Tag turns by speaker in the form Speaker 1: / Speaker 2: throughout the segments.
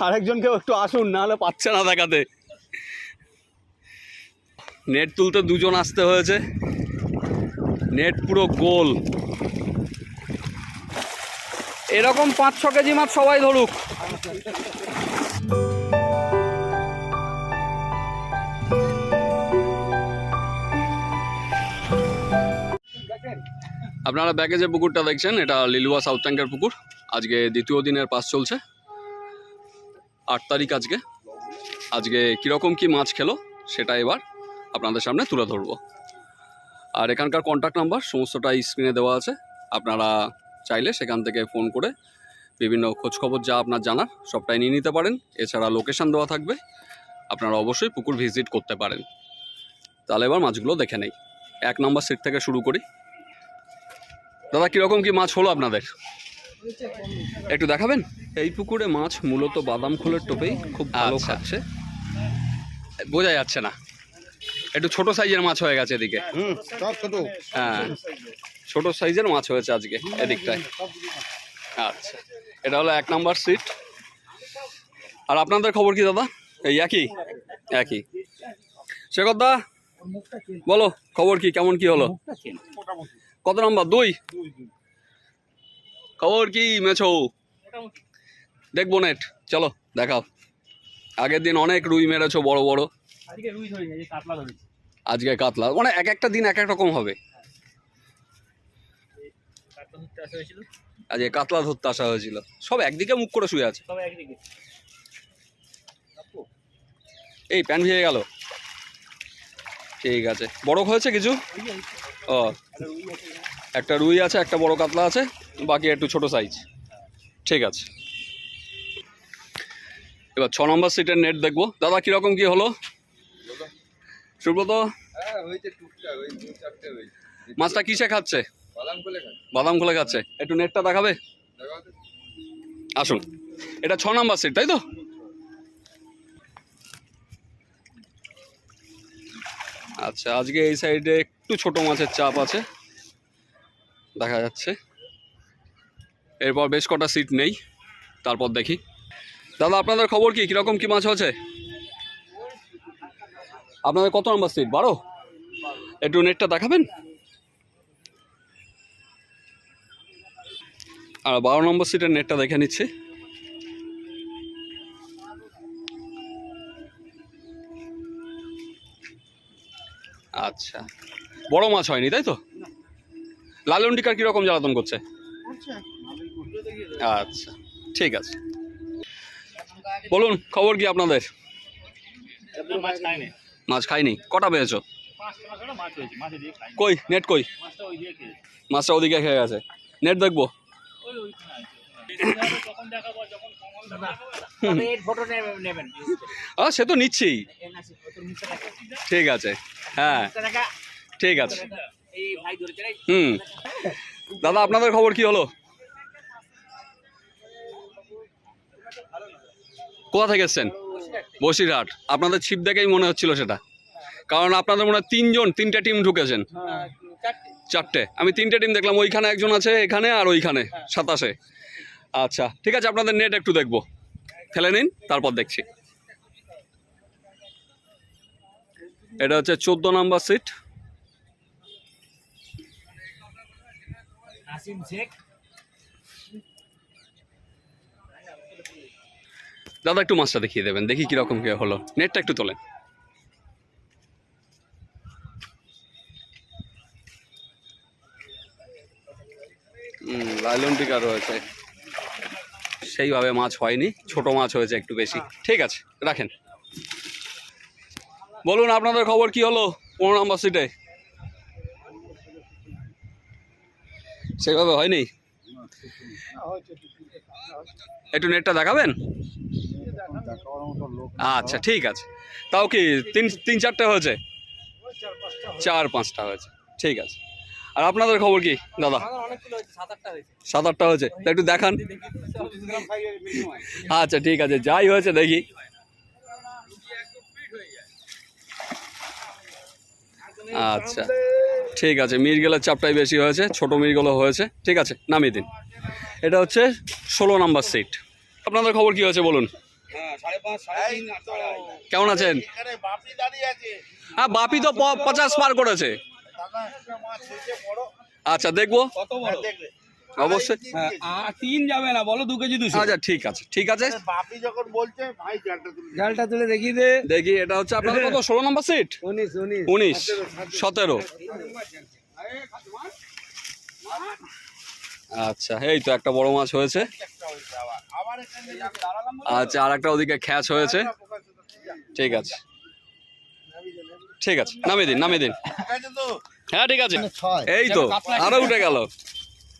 Speaker 1: আরেকজনকেও একটু আসুন, নাহলে পাচ্ছে না দেখাতে। নেট তুলতে দুজন আসতে হয়েছে। নেট পুরো গোল। এরকম পাঁচ, ছ কেজি মাছ সবাই ধরুক। আপনারা ব্যাগে যে পুকুরটা দেখছেন, এটা লিলুয়া সাউথ ট্যাঙ্কের পুকুর। আজকে দ্বিতীয় দিনের পাস চলছে। আট তারিখ আজকে। আজকে কীরকম কি মাছ খেলো সেটা এবার আপনাদের সামনে তুলে ধরবো। আর এখানকার কন্ট্যাক্ট নাম্বার সমস্তটাই স্ক্রিনে দেওয়া আছে। আপনারা চাইলে সেখান থেকে ফোন করে বিভিন্ন খোঁজখবর যা আপনার জানার সবটাই নিয়ে নিতে পারেন। এছাড়া লোকেশান দেওয়া থাকবে। আপনারা অবশ্যই পুকুর ভিজিট করতে পারেন। তাহলে এবার মাছগুলো দেখে নেই। এক নম্বর সিট থেকে শুরু করি। দাদা, কীরকম কি মাছ হলো আপনাদের? একটু দেখাবেন? এই পুকুরে মাছ মূলত বাদাম খোলের টোপেই খুব ভালো
Speaker 2: আচ্ছা।
Speaker 1: খাচ্ছে। বোঝা যাচ্ছে না। একটু ছোট সাইজের মাছ হয়ে গেছে এদিকে।
Speaker 2: হুম
Speaker 1: হ্যাঁ ছোট সাইজের মাছ হয়েছে আজকে এদিকটায়। আচ্ছা এটা হলো এক নাম্বার সিট। আর আপনাদের খবর কি দাদা? এই একই? একই। শেখর দা বলো খবর কি? কেমন কি হলো? কত নাম্বার? দুই। খবর কি মেছো? দেখব নেট চলো দেখাও। আগের দিন অনেক রুই মেরেছো বড় বড়।
Speaker 3: আজকে কাতলা
Speaker 1: মানে এক একটা দিন এক এক রকম হবে। আজকে কাতলা ধরতে আসা হয়েছিল। সব একদিকে মুখ করে শুয়ে আছে। এই প্যান্ট ভিজে গেল। ঠিক আছে। বড় হয়েছে কিছু? ও। একটা রুই আছে একটা বড় কাতলা আছে বাকি একটু ছোট সাইজ ঠিক আছে। এবার ছ নম্বর সিটের নেট দেখব। দাদা কীরকম কি হলো? সুব্রত?
Speaker 2: হ্যাঁ
Speaker 1: মাছটা কিসে খাচ্ছে?
Speaker 2: বাদাম কোলে
Speaker 1: খুলে খাচ্ছে। একটু নেটটা দেখাবে? আসুন। এটা ছ নম্বর সিট তাই তো? আচ্ছা আজকে এই সাইডে একটু ছোট মাছের চাপ আছে। দেখা যাচ্ছে। এরপর বেশ কটা সিট নেই, তারপর দেখি। দাদা, আপনাদের খবর কি? কীরকম কি মাছ হয়েছে? আপনাদের কত নম্বর সিট বারো? একটু নেটটা দেখাবেন? আর বারো নম্বর সিটের নেটটা দেখে নিচ্ছি। আচ্ছা। বড় মাছ হয়নি, তাই তো? লালন্ডিকার কীরকম জ্বালাতন করছে? আচ্ছা। ঠিক আছে। বলুন খবর কি আপনাদের?
Speaker 3: মাছ
Speaker 1: খাইনি। কটা পেয়েছ? কই নেট কই?
Speaker 3: মাছটা
Speaker 1: ওদিকে খেয়ে গেছে। নেট দেখব। সে তো নিচ্ছেই। ঠিক আছে। হ্যাঁ। ঠিক আছে। হুম। দাদা, আপনাদের খবর কি হলো? কোথা থেকে এসছেন? বসিরহাট। আপনাদের ছিপ দেখেই মনে হচ্ছিল সেটা। কারণ আপনাদের মনে হয় তিনজন, তিনটে টিম ঢুকেছেন। চারটে। আমি তিনটে টিম দেখলাম, ওইখানে একজন আছে এখানে আর ওইখানে, সাতাশে। আচ্ছা ঠিক আছে, আপনাদের নেট একটু দেখব। ফেলে নিন, তারপর দেখছি। এটা হচ্ছে চোদ্দ নাম্বার সিট।
Speaker 3: নাসিম শেখ।
Speaker 1: দাদা, একটু মাছটা দেখিয়ে দেবেন, দেখি কীরকম কি হলো। নেটটা একটু তোলেন। রয়েছে। সেইভাবে মাছ হয়নি, ছোট মাছ হয়েছে একটু বেশি। ঠিক আছে, রাখেন। বলুন, আপনাদের খবর কি হলো? পনেরো নম্বর সিটে সেইভাবে হয়নি? একটু নেটটা দেখাবেন? আচ্ছা ঠিক আছে। তাও কি তিন তিন, চারটে হয়েছে? চার, পাঁচটা হয়েছে। ঠিক আছে। আর আপনাদের খবর কি, দাদা?
Speaker 3: সাত, আটটা হয়েছে।
Speaker 1: একটু দেখান। আচ্ছা ঠিক আছে। যাই হয়েছে, দেখি। আচ্ছা। ঠিক আছে মিরগেলের চাপটাই বেশি হয়েছে ছোট মিরগুলো হয়েছে ঠিক আছে নামিয়ে দিন। এটা হচ্ছে ষোলো নাম্বার সিট আপনাদের খবর কি হয়েছে বলুন?
Speaker 2: হ্যাঁ।
Speaker 1: কেমন আছেন?
Speaker 4: এখানে বাপি দাঁড়িয়ে আছে।
Speaker 1: হ্যাঁ বাপি তো প- পঞ্চাশ পার করেছে।
Speaker 4: দাদা একটা মাছ হয়েছে বড়
Speaker 1: আচ্ছা দেখব।
Speaker 2: কত বড়
Speaker 4: দেখবে।
Speaker 1: অবশ্যই।
Speaker 2: হ্যাঁ আর তিন যাবে না বলো দু কেজি দুশো।
Speaker 1: আচ্ছা ঠিক আছে ঠিক আছে।
Speaker 4: বাপি যখন বলছে ভাই জালটা তুমি
Speaker 2: জালটা তুলে দেখিয়ে দে।
Speaker 1: দেখি এটা হচ্ছে আপনাদের কত? ষোলো নম্বর সিট
Speaker 2: উনিশ উনিশ।
Speaker 1: উনিশ সতেরো আচ্ছা এই তো একটা বড় মাছ হয়েছে।
Speaker 4: একটা হয়েছে আবার আবার এখানে
Speaker 1: আচ্ছা আর একটা ওদিকে খ্যাচ হয়েছে। ঠিক আছে। ঠিক আছে নামিয়ে দিন নামিয়ে দিন। হ্যাঁ ঠিক আছে। এই তো আরও উঠে গেল।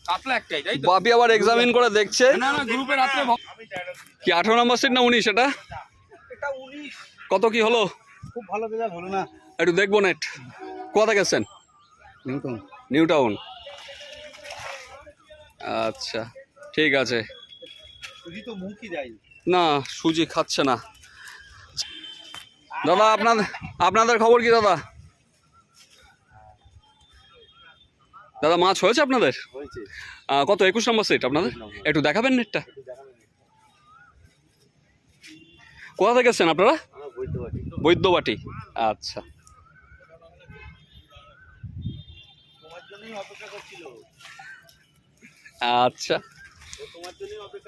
Speaker 2: কাতলা একটাই তাই তো?
Speaker 1: বাপি আবার এক্সামিন করে দেখছে।
Speaker 2: না না গ্রুপে রাত্রে
Speaker 1: কি আঠারো নম্বর সিট না উনিশ এটা?
Speaker 2: এটা উনিশ।
Speaker 1: কত কি হলো?
Speaker 2: খুব ভালো রেজাল্ট হলো না।
Speaker 1: একটু দেখব নেট কোথা গেছেন নিউ টাউন আচ্ছা ঠিক আছে।
Speaker 2: তুই তো মুখই যাই
Speaker 1: না সুজি খাচ্ছে না। দাদা আপনাদের আপনাদের খবর কি দাদা? দাদা মাছ হয়েছে আপনাদের? কত একুশ নম্বর সিট আপনাদের? একটু দেখাবেন নেটটা কোথা থেকে এসছেন আপনারা? বৈদ্যবাটি। আচ্ছা। আচ্ছা।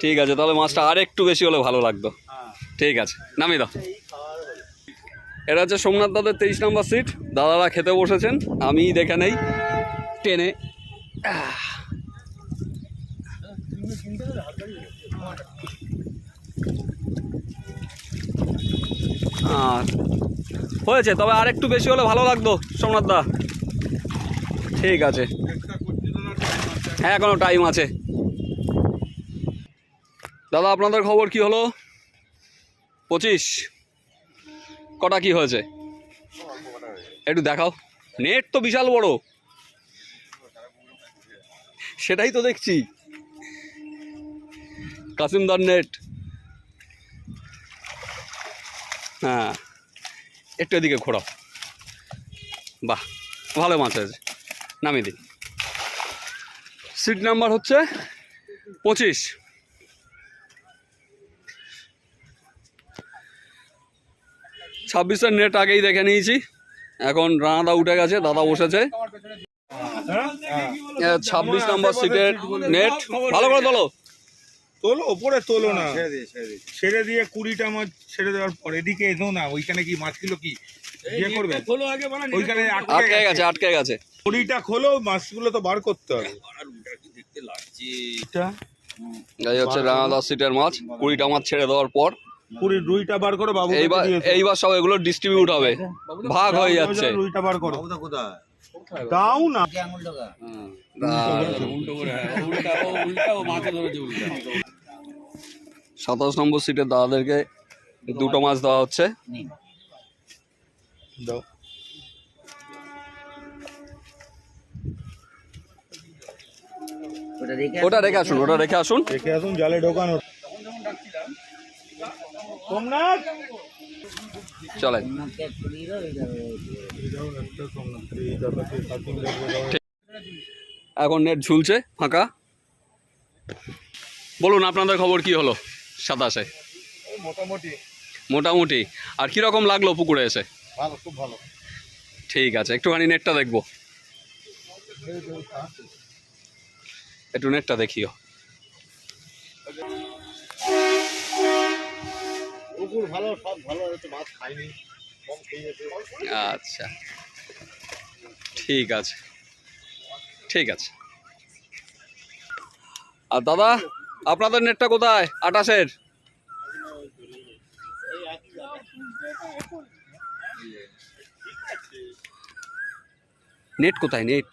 Speaker 1: ঠিক আছে তাহলে মাছটা আর একটু বেশি হলে ভালো লাগতো।
Speaker 4: হ্যাঁ।
Speaker 1: ঠিক আছে নামিয়ে দাও। এটা হচ্ছে সোমনাথ দাদের তেইশ নম্বর সিট দাদারা খেতে বসেছেন আমি দেখে নেই। টেনে। আর হয়েছে, তবে আর একটু বেশি হলে ভালো লাগতো, সোমনাথ দা। ঠিক আছে। হ্যাঁ এখনও টাইম আছে। দাদা, আপনাদের খবর কি হলো? পঁচিশ। কটা কি হয়েছে? একটু দেখাও। নেট তো বিশাল বড়। সেটাই তো দেখছি। কাসিমদার নেট। হ্যাঁ একটু এদিকে ঘোরাও। বাহ, ভালো মাছ আছে। নামিয়ে দিন সিট নাম্বার হচ্ছে পঁচিশ। ছাব্বিশের নেট আগেই দেখে নিয়েছি। এখন রানাদা উঠে গেছে, দাদা বসেছে। ছাব্বিশ নম্বর সিটের নেট। ভালো করে তোলো।
Speaker 5: তোলো ওপরে তোলো না।
Speaker 2: ছেড়ে দিয়ে
Speaker 5: কুড়িটা মাছ ছেড়ে দেওয়ার পর এদিকে এসো না ওইখানে কি মাছগুলো কি? করবে?
Speaker 2: খোলো আগে বলা
Speaker 5: ওইখানে
Speaker 1: আটকে
Speaker 5: আটকে
Speaker 1: গেছে
Speaker 5: গেছে।
Speaker 1: আটকে গেছে।
Speaker 5: কুড়িটা খোলো মাছগুলো তো বার করতে হবে।
Speaker 2: দেখতে লাগছে?
Speaker 5: এটা?
Speaker 1: এই হচ্ছে রানাদা সিটের মাছ। কুড়িটা মাছ ছেড়ে দেওয়ার পর
Speaker 5: রুইটা বার করো বাবু
Speaker 1: এইবার এইবার সব এগুলো ডিস্ট্রিবিউট হবে। ভাগ হয়ে যাচ্ছে।
Speaker 5: রুইটা বার করো।
Speaker 2: কোথায়?
Speaker 5: দাও না।
Speaker 1: সাতাশ নম্বর সিটের দাদাদেরকে দুটো মাছ দেওয়া হচ্ছে।
Speaker 5: দাও।
Speaker 1: ওটা রেখে আসুন। ওটা রেখে আসুন।
Speaker 5: দেখে আসুন জালে ঢোকানো সোমনাথ!
Speaker 1: চলেন। এখন নেট ঝুলছে ফাঁকা। বলুন আপনাদের খবর কি হলো সাতাশে?
Speaker 2: মোটামুটি।
Speaker 1: মোটামুটি আর কীরকম লাগল পুকুরে এসে?
Speaker 2: ভালো খুব ভালো।
Speaker 1: ঠিক আছে একটুখানি নেটটা দেখব। একটু নেটটা দেখিও।
Speaker 4: পুকুর ভালো সব ভালো হয়েছে মাছ খাইনি কম খেয়েছে।
Speaker 1: আচ্ছা। ঠিক আছে। ঠিক আছে। আর দাদা আপনাদের নেটটা কোথায়? আটাশের? নেট কোথায়? নেট।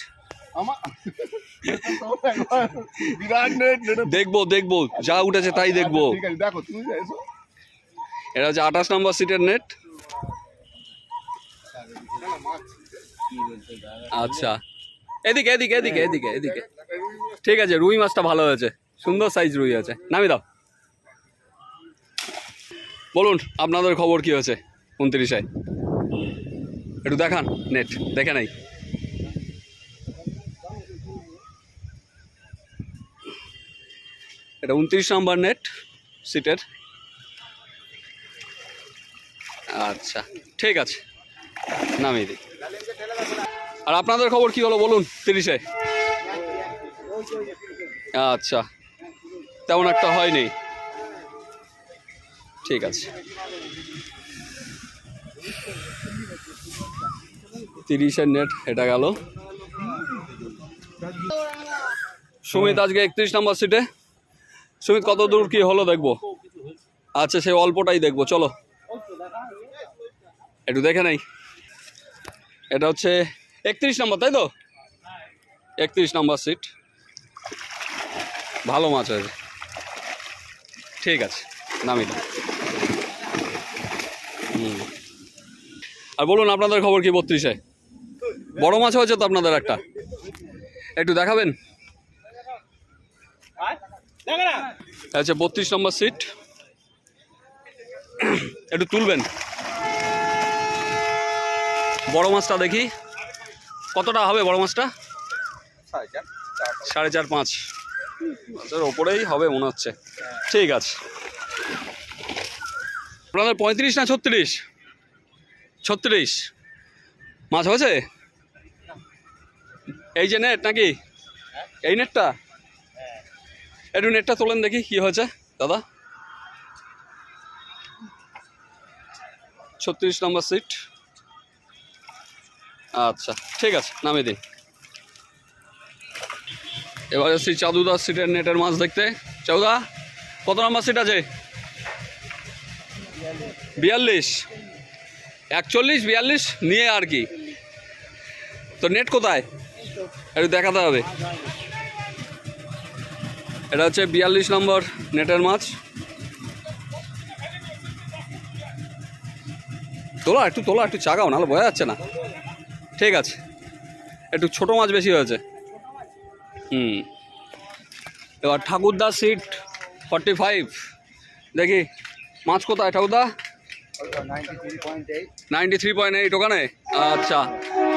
Speaker 1: দেখব দেখব। যা উঠেছে তাই দেখব।
Speaker 4: দেখো তুমি
Speaker 1: এটা হচ্ছে আঠাশ নম্বর সিটের নেট। আচ্ছা। এদিকে এদিকে এদিকে এদিকে এদিকে। ঠিক আছে, রুই মাছটা ভালো হয়েছে। সুন্দর সাইজ রুই আছে। নামি দাও। বলুন, আপনাদের খবর কি হয়েছে উনত্রিশে? একটু দেখান নেট, দেখে নাই। এটা উনত্রিশ নম্বর নেট সিটের। আচ্ছা ঠিক আছে। নামিয়ে দিই। আর আপনাদের খবর কি হলো বলুন, তিরিশে? আচ্ছা তেমন একটা হয়নি। ঠিক আছে। তিরিশের নেট এটা গেল। সুমিত, আজকে একত্রিশ নম্বর সিটে সুমিত, কত দূর কি হলো দেখব? আচ্ছা সে অল্পটাই দেখব, চলো। একটু দেখে নাই। এটা হচ্ছে একত্রিশ নম্বর, তাই তো? একত্রিশ নম্বর সিট ভালো মাছ হয়েছে ঠিক আছে, নামি হুম। আর বলুন, আপনাদের খবর কি বত্রিশে? বড় মাছ হয়েছে তো আপনাদের একটা? একটু দেখাবেন? আচ্ছা বত্রিশ নম্বর সিট একটু তুলবেন। বড় মাছটা দেখি। কতটা হবে বড় মাছটা? সাড়ে চার পাঁচ। মাছের ওপরেই হবে মনে হচ্ছে। ঠিক আছে। আপনাদের পঁয়ত্রিশ না ছত্রিশ? ছত্রিশ। মাছ হয়েছে? এই যে নেট নাকি? এই নেটটা একটু নেটটা তোলেন দেখি কি হয়েছে, দাদা। ছত্রিশ নম্বর সিট আচ্ছা ঠিক আছে, নামিয়ে দিন। এবার এসছি চাঁদুদার সিটের নেটের মাছ দেখতে। চাউদা কত নম্বর সিট আছে? বিয়াল্লিশ। একচল্লিশ, বিয়াল্লিশ, নিয়ে আর কি। তো নেট কোথায়? একটু দেখাতে হবে। এটা হচ্ছে বিয়াল্লিশ নম্বর নেটের মাছ। তোলা, একটু তোলা, একটু চাগাও, নাহলে বোঝা যাচ্ছে না। ঠিক আছে। একটু ছোট মাছ বেশি হয়েছে। হুম। এবার ঠাকুরদা সিট ফর্টি ফাইভ দেখি মাছ কোথায় ঠাকুরদা? নাইনটি থ্রি পয়েন্ট এইট ওখানে? আচ্ছা।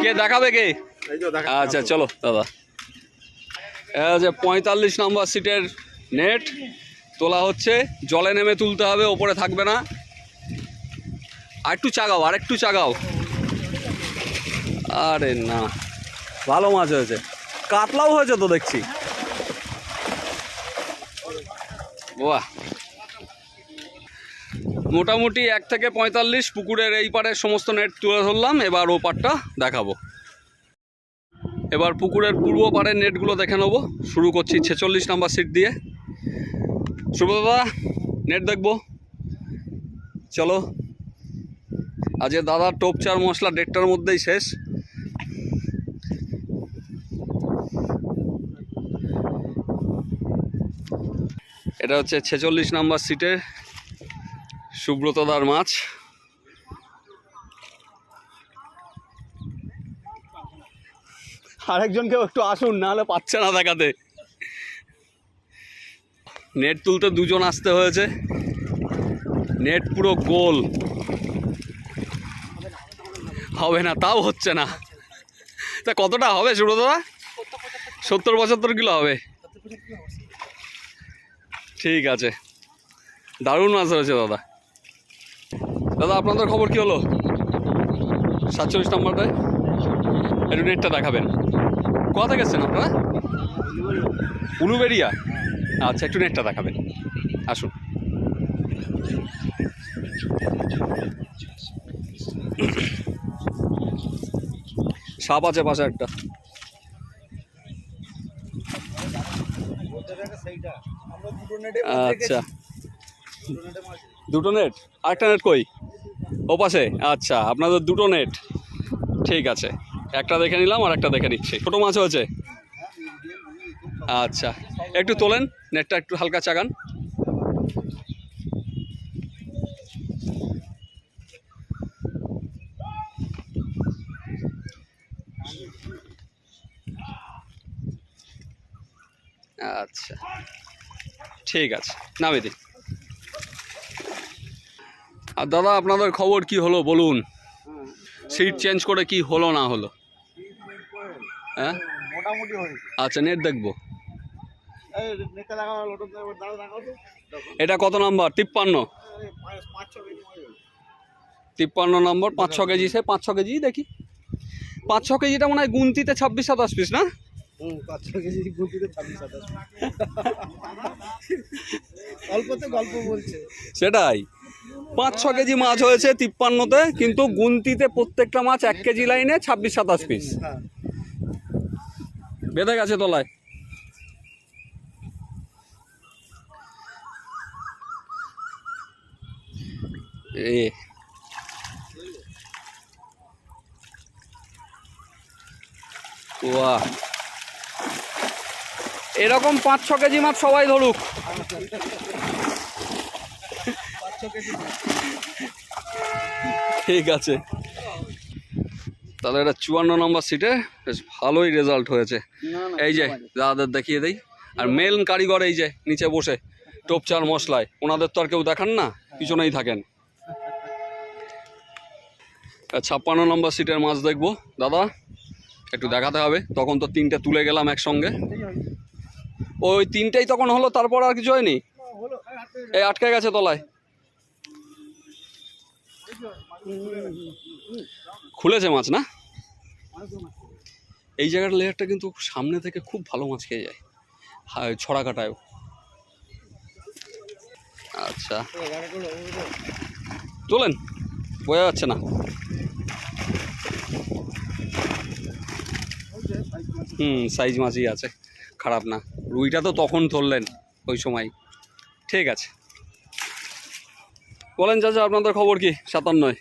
Speaker 1: কে দেখাবে কে? আচ্ছা চলো দাদা। যে পঁয়তাল্লিশ নম্বর সিটের নেট তোলা হচ্ছে জলে নেমে তুলতে হবে ওপরে থাকবে না। আর একটু চাগাও আর একটু চাগাও। আরে না। ভালো মাছ হয়েছে। কাতলাও হয়েছে তো দেখছি। বাহ। মোটামুটি এক থেকে পঁয়তাল্লিশ পুকুরের এই পারে সমস্ত নেট তুলে ধরলাম। এবার ও পারটা দেখাবো। এবার পুকুরের পূর্ব পাড়ের নেটগুলো দেখে নেব। শুরু করছি ছেচল্লিশ নাম্বার সিট দিয়ে। সুব্রতদা নেট দেখব। চলো। আজকে দাদা টোপ চার মশলা দেড়টার মধ্যেই শেষ। এটা হচ্ছে ছেচল্লিশ নাম্বার সিটের সুব্রতদার মাছ। আরেকজনকেও একটু আসুন নাহলে পাচ্ছে না দেখাতে। নেট তুলতে দুজন আসতে হয়েছে। নেট পুরো গোল। হবে না, তাও হচ্ছে না। তা কতটা হবে সুব্রতদা? সত্তর পঁচাত্তর কিলো হবে। ঠিক আছে। দারুণ মাছ হয়েছে দাদা। দাদা, আপনাদের খবর কি হলো? সাতচল্লিশ নম্বরটায় একটু নেটটা দেখাবেন। কোথা গেছেন আপনারা? উলুবেরিয়া আচ্ছা একটু নেটটা দেখাবেন। আসুন। সাপ আছে পাশে একটা। আচ্ছা। দুটো নেট আরেকটা নেট কই? ও পাশে? আচ্ছা আপনাদের দুটো নেট ঠিক আছে। একটা দেখে নিলাম আর একটা দেখে নিচ্ছি। ছোটো মাছ হয়েছে? আচ্ছা। একটু তোলেন নেটটা একটু হালকা চাগান। আচ্ছা। ঠিক আছে নামে দিন আর দাদা আপনাদের খবর কি হলো বলুন? সিট চেঞ্জ করে কি হলো না হলো? হ্যাঁ? আচ্ছা নেট দেখব। এটা কত নাম্বার তিপ্পান্ন। তিপ্পান্ন নম্বর পাঁচ ছ কেজি সে পাঁচ ছ কেজি দেখি। পাঁচ ছ কেজিটা মনে হয় গুনতিতে ছাব্বিশ সাতাশ পিস না? সেটাই। পাঁচ ছ কেজি মাছ হয়েছে তিপ্পান্নতে কিন্তু গুনতিতে প্রত্যেকটা মাছ এক কেজি লাইনে ছাব্বিশ সাতাশ পিস
Speaker 4: হ্যাঁ।
Speaker 1: বেঁধে গেছে তলায়। এ। বাহ এরকম পাঁচ ছ কেজি মাছ সবাই ধরুক। ঠিক আছে। তাহলে এটা চুয়ান্ন নম্বর সিটে বেশ ভালোই রেজাল্ট হয়েছে। এই যে দাদাদের দেখিয়ে দেই। আর মেল কারিগর এই যে নিচে বসে টোপচার মশলায়। ওনাদের তো আর কেউ দেখান না পিছনেই থাকেন। আর ছাপ্পান্ন নম্বর সিটের মাছ দেখব। দাদা একটু দেখাতে হবে। তখন তো তিনটে তুলে গেলাম একসঙ্গে। ওই তিনটেই তখন হলো, তারপর আর কিছু হয়নি? এই আটকে গেছে তলায়। খুলেছে মাছ না? এই জায়গার লেয়ারটা কিন্তু সামনে থেকে খুব ভালো মাছ খেয়ে যায়। হ্যাঁ ছড়া কাটায়ও আচ্ছা। তোলেন, বোঝা যাচ্ছে না। হুম, সাইজ মাছই আছে। খারাপ না। রুইটা তো তখন ধরলেন ওই সময়। ঠিক আছে। বলেন চাচা, আপনাদের খবর কি? সাতান্নয়।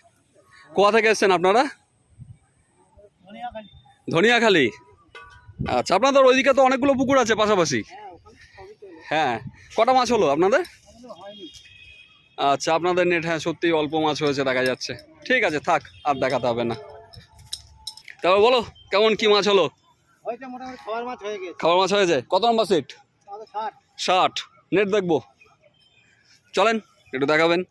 Speaker 1: কোয়া থেকে এসছেন আপনারা?
Speaker 3: ধনিয়াখালি।
Speaker 1: আচ্ছা আপনাদের ওইদিকে তো অনেকগুলো পুকুর আছে পাশাপাশি। হ্যাঁ কটা মাছ হলো আপনাদের? আচ্ছা আপনাদের নেট হ্যাঁ সত্যিই অল্প মাছ হয়েছে, দেখা যাচ্ছে। ঠিক আছে, থাক, আর দেখাতে হবে না। তবে বলো, কেমন কি মাছ হলো?
Speaker 4: হয়ে
Speaker 1: খাবার মাছ হয়েছে কত নম্বর সিট
Speaker 4: ষাট।
Speaker 1: নেট দেখব। চলেন একটু দেখাবেন।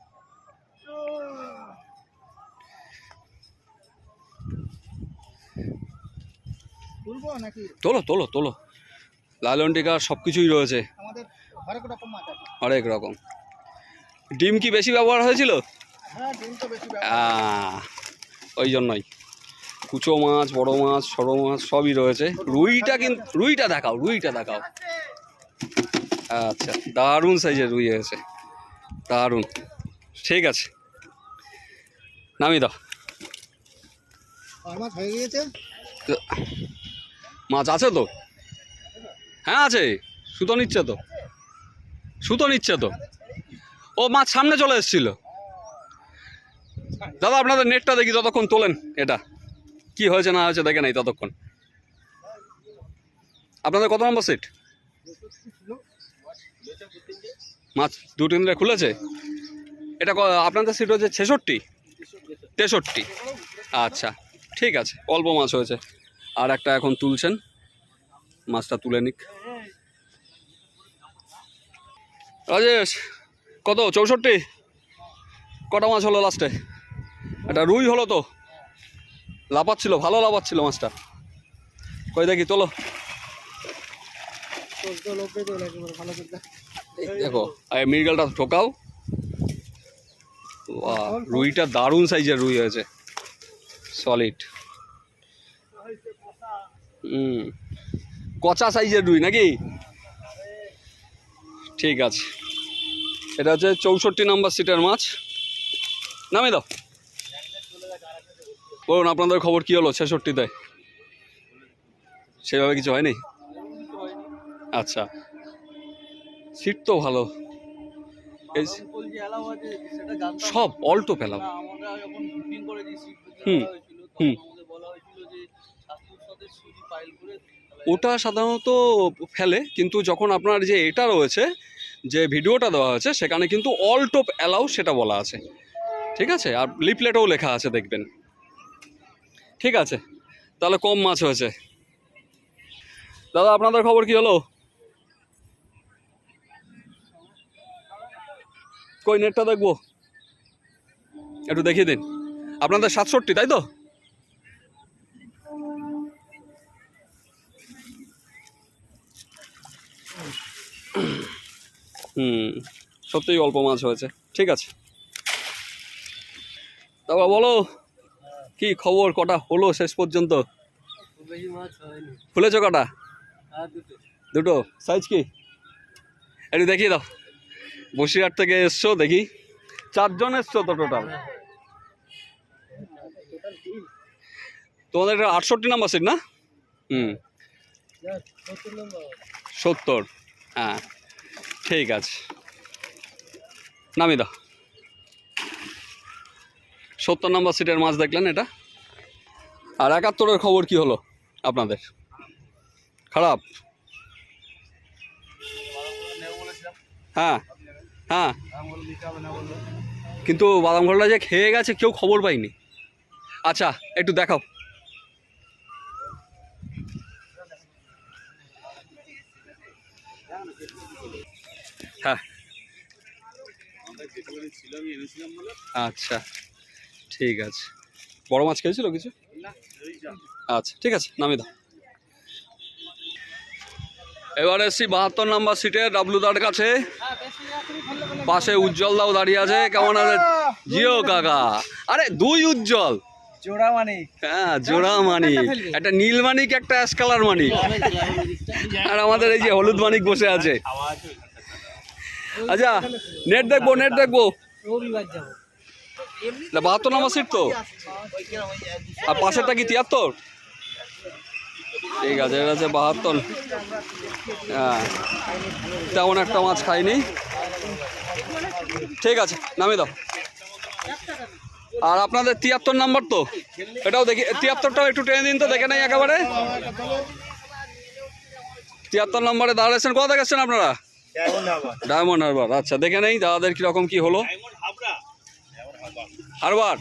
Speaker 1: তোলো তোলো তোলো। লালন টিকা সব কিছুই রয়েছে
Speaker 4: অনেক রকম।
Speaker 1: ডিম কি বেশি ব্যবহার হয়েছিল?
Speaker 4: হ্যাঁ
Speaker 1: ওই জন্যই। কুচো মাছ বড় মাছ সরো মাছ সবই রয়েছে। রুইটা কিন্তু রুইটা দেখাও রুইটা দেখাও। আচ্ছা দারুণ সাইজের রুই হয়েছে। দারুণ। ঠিক আছে। নামি দাও।
Speaker 4: মাছ
Speaker 1: আছে তো? হ্যাঁ আছে। সুতো নিচ্ছে তো? সুতো নিচ্ছে তো? ও মাছ সামনে চলে এসেছিল। দাদা আপনাদের নেটটা দেখি যতক্ষণ তোলেন এটা। কি হয়েছে, না হয়েছে, দেখে নাই ততক্ষণ। আপনাদের কত নম্বর সিট মাছ দু তিনটে খুলেছে? এটা আপনাদের সিট হচ্ছে ছেষট্টি? তেষট্টি। আচ্ছা ঠিক আছে, অল্প মাছ হয়েছে। আর একটা এখন তুলছেন। মাছটা তুলে নিক। রাজেশ, কত? চৌষট্টি? কটা মাছ হলো লাস্টে এটা রুই হলো তো? লাপাচ্ছিল ভালো লাপাচ্ছিল মাছটা। কই দেখি
Speaker 4: চলে দেখ।
Speaker 1: মৃগেলটা ঠোকাও। রুইটা দারুণ সাইজের রুই হয়েছে। সলিড হুম। কচা সাইজের রুই নাকি? ঠিক আছে। এটা হচ্ছে চৌষট্টি নম্বর সিটের মাছ। নামে দাও। বলুন আপনাদের খবর কি হলো? ছেষট্টিতে? সেভাবে কিছু হয়নি? আচ্ছা। সিট তো ভালো। সব অল্টো পেলাম। হুম, হুম। ওটা সাধারণত ফেলে কিন্তু যখন আপনার যে এটা রয়েছে যে ভিডিওটা দেওয়া হয়েছে সেখানে কিন্তু অল টোপ অ্যালাউ সেটা বলা আছে। ঠিক আছে? আর লিপলেটেও লেখা আছে দেখবেন। ঠিক আছে, তাহলে কম মাছ হয়েছে। দাদা, আপনাদের খবর কি হলো? কই, নেটটা দেখব? একটু দেখিয়ে দিন। আপনাদের সাতষট্টি, তাই তো? হুম, সত্যিই অল্প মাছ হয়েছে। ঠিক আছে। তারপর বলো। কি খবর? কটা হলো শেষ পর্যন্ত? খুলেছো কটা? দুটো। সাইজ কি? একটু দেখিয়ে দাও। বসিরহাট থেকে এসছো দেখি। চারজন এসছো তো টোটাল তোমাদের এটা আটষট্টি নাম্বার সিট না? হুম। সত্তর। হ্যাঁ। ঠিক আছে। নামিয়ে দাও। সত্তর নম্বর সিটের মাছ দেখলেন এটা? আর একাত্তরের খবর কি হলো আপনাদের? খারাপ? হ্যাঁ হ্যাঁ। কিন্তু বাদাম ঘোড়া যে খেয়ে গেছে, কেউ খবর পাইনি আচ্ছা একটু দেখাও। হ্যাঁ। আচ্ছা। ঠিক আছে। বড় মাছ খেয়েছিল কিছু? আচ্ছা ঠিক আছে নামিয়ে দাও। এবার এসছি বাহাত্তর নাম্বার সিটে ডাব্লুদার কাছে। পাশে উজ্জ্বল দাও দাঁড়িয়ে আছে। কেমন আছে? জিও কাকা। আরে দুই উজ্জ্বল।
Speaker 3: জোড়া মানে
Speaker 1: হ্যাঁ জোড়া মানিক। একটা নীল মানিক একটা অ্যাশ কালার মানিক। আর আমাদের এই যে হলুদ মানিক বসে আছে। আচ্ছা নেট দেখব নেট দেখব।
Speaker 3: রবিবার যাব।
Speaker 1: না, বাহাত্তর নম্বর সিট তো। আর পাশেরটা কি তিয়াত্তর? ঠিক আছে এটা হচ্ছে বাহাত্তর। হ্যাঁ। তেমন একটা মাছ খাইনি। ঠিক আছে নামিয়ে দাও। আর আপনাদের তিয়াত্তর নাম্বার তো? এটাও দেখি তিয়াত্তরটাও একটু টেনে দিন তো দেখে নেই একেবারে। তিয়াত্তর নম্বরে দাঁড়িয়েছেন কোথা থেকে আপনারা? ডায়মন্ড হারবার আচ্ছা দেখে নেই দাদাদের কীরকম কি হলো? হারবার?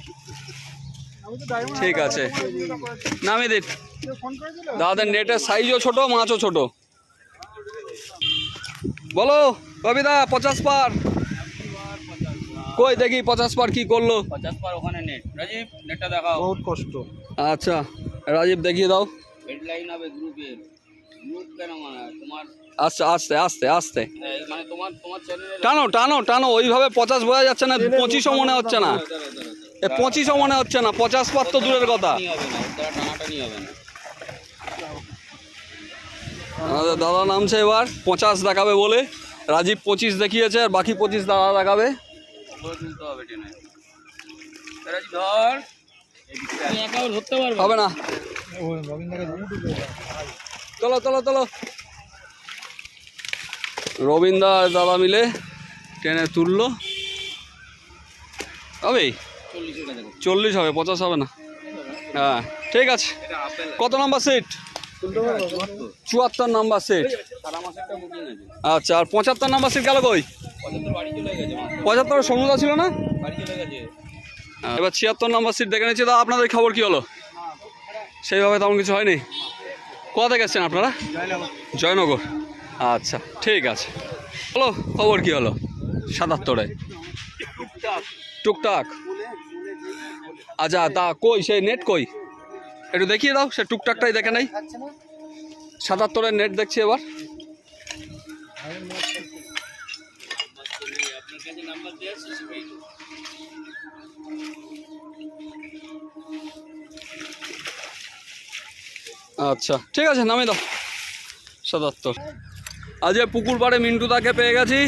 Speaker 1: ঠিক আছে। নামিয়ে দিন দাদাদের নেটের সাইজও ছোট মাছও ছোট। বলো কবিতা পঞ্চাশ পার। কই দেখি পঞ্চাশ পার কি করল?
Speaker 2: পঞ্চাশ পার ওখানে নেট রাজীব নেটটা দেখাও।
Speaker 5: বহুত কষ্ট।
Speaker 1: আচ্ছা রাজীব দেখিয়ে দাও।
Speaker 2: হেডলাইন হবে গ্রুপের গ্রুপ কেন মানে? তোমার
Speaker 1: আস্তে আস্তে আস্তে আস্তে
Speaker 2: মানে
Speaker 1: টানো টানো টানো ওইভাবে পঁচাশ বোঝা যাচ্ছে না পঁচিশও মনে হচ্ছে না। এ পঁচিশও মনে হচ্ছে না পঁচাশ পার তো দূরের কথা।
Speaker 2: হবে না তারা টানাটানি হবে না।
Speaker 1: আমাদের দাদা নামছে এবার পঁচাশ দেখাবে বলে। রাজীব পঁচিশ দেখিয়েছে আর বাকি পঁচিশ দাদা দেখাবে।
Speaker 2: হবে
Speaker 1: না। চলো চলো চলো রবীন্দ্র আর দাদা মিলে টেনে তুললো। হবে
Speaker 2: চল্লিশ
Speaker 1: হবে, পঞ্চাশ হবে না। হ্যাঁ ঠিক আছে। কত নাম্বার সিট চুয়াত্তর নাম্বার সিট আচ্ছা আর পঁচাত্তর নাম্বার সিট গেল কই?
Speaker 2: পঁচাত্তর
Speaker 1: সমুদ্র ছিল না? এবার ছিয়াত্তর নাম্বার সিট দেখে নিচ্ছি। তা আপনাদের খবর কি হলো? সেইভাবে তেমন কিছু হয়নি? কোথা থেকে আপনারা? জয়নগর। আচ্ছা ঠিক আছে। হলো, খবর কি হলো? সাতাত্তরে। টুকটাক। আচ্ছা তা কই, সেই নেট কই? একটু দেখিয়ে দাও, সে টুকটাকটাই দেখে নাই। সাতাত্তরের নেট দেখছি এবার। আচ্ছা ঠিক আছে, নামিয়ে দাও। সাতাত্তর। আজ পুকুর পাড়ে মিন্টুদাকে পেয়ে গেছি।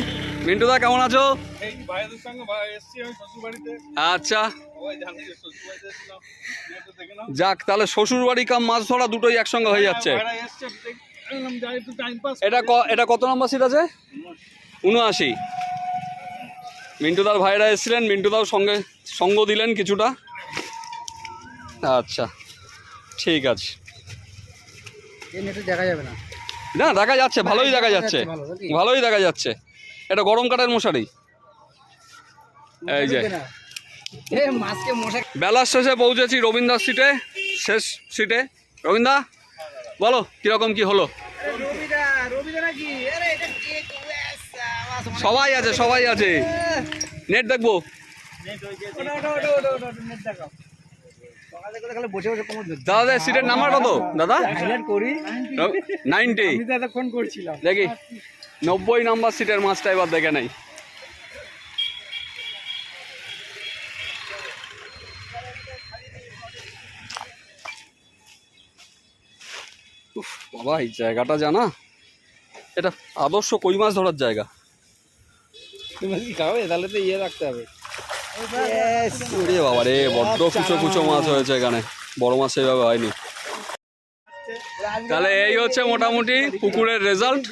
Speaker 1: মিন্টুদা কেমন আছো?
Speaker 5: এই ভাইদের সঙ্গে ভাই এসছি আমি শ্বশুর বাড়িতে
Speaker 1: আচ্ছা যাক তাহলে শ্বশুর বাড়ি কাম মাছ ধরা দুটোই একসঙ্গে হয়ে যাচ্ছে।
Speaker 5: ভাইরা এসছে দেখলাম যাই একটু টাইম পাস
Speaker 1: এটা ক- এটা কত নম্বর সিট আছে? উনআশি। মিন্টুদার ভাইরা এসেছিলেন মিন্টুদাও সঙ্গে সঙ্গ দিলেন কিছুটা। আচ্ছা ঠিক আছে।
Speaker 3: দেখা যাবে না।
Speaker 1: না দেখা যাচ্ছে ভালোই দেখা যাচ্ছে। ভালোই দেখা যাচ্ছে। এটা গরম কাঠের মশারি। এই যে। বেলার শেষে পৌঁছেছি রবীন্দ্র সিটে শেষ সিটে। রবীন্দা বলো কীরকম কি হলো? সবাই আছে সবাই আছে। নেট দেখব? দাদা সিটের নাম্বার কত? দাদা? নাইনটি দেখি। নব্বই নাম্বার সিটের মাছটা এবার দেখে নাই। বাবা এই জায়গাটা জানা? এটা আদর্শ কই মাছ ধরার জায়গা?
Speaker 2: তুমি খাবে? তাহলে তো ইয়ে রাখতে হবে।
Speaker 1: ওরে বাবা বড্ড কুচো কুচো মাছ হয়েছে এখানে। বড় মাছ সেইভাবে হয়নি। তাহলে এই হচ্ছে মোটামুটি পুকুরের রেজাল্ট